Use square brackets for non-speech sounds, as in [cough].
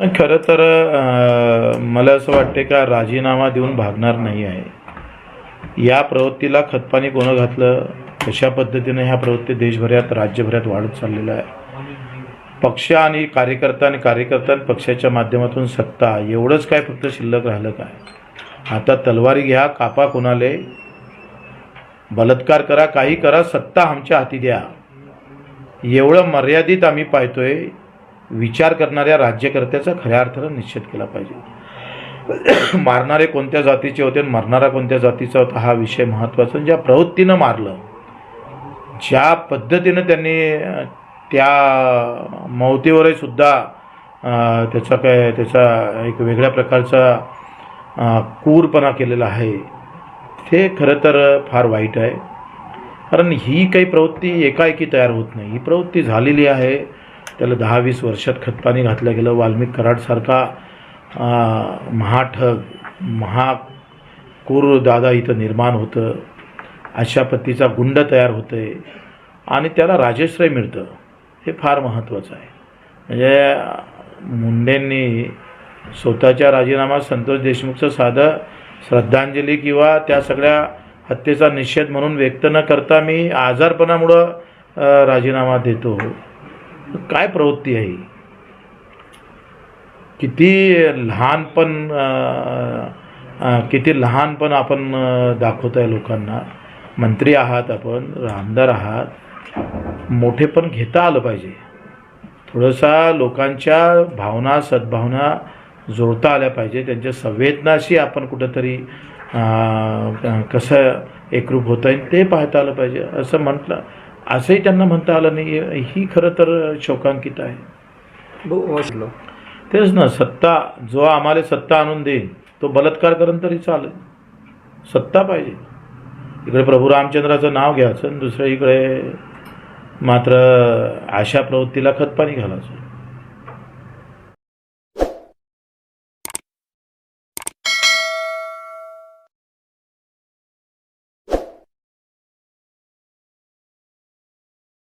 खरं तर मला असं वाटते का राजीनामा देऊन भागणार नाही आहे. या प्रवृत्तीला खतपाणी कोणं घातलं? कशा पद्धतीनं ह्या प्रवृत्ती देशभरात राज्यभरात वाढत चाललेल्या आहे? पक्ष आणि कार्यकर्ता आणि कार्यकर्ता पक्षाच्या माध्यमातून सत्ता एवढंच काय फक्त शिल्लक राहिलं काय? आता तलवारी घ्या कापा कोणाले? बलात्कार करा काही करा सत्ता आमच्या हाती द्या. एवढं मर्यादित आम्ही पाहतोय विचार करणाऱ्या राज्यकर्त्याचा खऱ्या अर्थानं निश्चित केला पाहिजे. [coughs] मारणारे कोणत्या जातीचे होते आणि मरणारा कोणत्या जातीचा होता हा विषय महत्त्वाचा ज्या प्रवृत्तीनं मारलं ज्या पद्धतीनं त्यांनी त्या मौतीवरही सुद्धा त्याचा काय त्याचा एक वेगळ्या प्रकारचा कूरपणा क्रूरपणा केलेला आहे ते खरं तर फार वाईट आहे. कारण ही काही प्रवृत्ती एकाएकी तयार होत नाही. ही प्रवृत्ती झालेली आहे. त्याला दहा वीस वर्षात खतपाणी घातलं गेलं. वाल्मिक कराडसारखा अं, महाठग महाकूर दादा इथं निर्माण होतं. अशा पद्धतीचा गुंड तयार होते आणि त्याला राजश्रय मिळतं. हे फार महत्त्वाचं आहे. म्हणजे मुंडेंनी स्वतःच्या राजीनामा संतोष देशमुखचं साधं श्रद्धांजली किंवा त्या सगळ्या हत्येचा निषेध म्हणून व्यक्त न करता मी आजारपणामुळं राजीनामा देतो. काय प्रवृत्ती आहे किती लहानपण किती लहानपण आपण दाखवत आहे लोकांना. मंत्री आहात आपण आमदार आहात. मोठेपण घेता आलं पाहिजे. थोडंसा लोकांच्या भावना सद्भावना जोडता आल्या पाहिजे. त्यांच्या संवेदनाशी आपण कुठंतरी कसं एकरूप होता येईल ते पाहता आलं पाहिजे. असं म्हटलं असंही त्यांना म्हणता आलं नाही. ही खरं तर शोकांकित आहे. तेच ना सत्ता जो आम्हाला सत्ता आणून देईल तो बलात्कार करून तरी चालेल. सत्ता पाहिजे. इकडे प्रभू रामचंद्राचं नाव घ्यायचं आणि दुसऱ्या इकडे मात्र अशा प्रवृत्तीला खतपाणी घालायचं.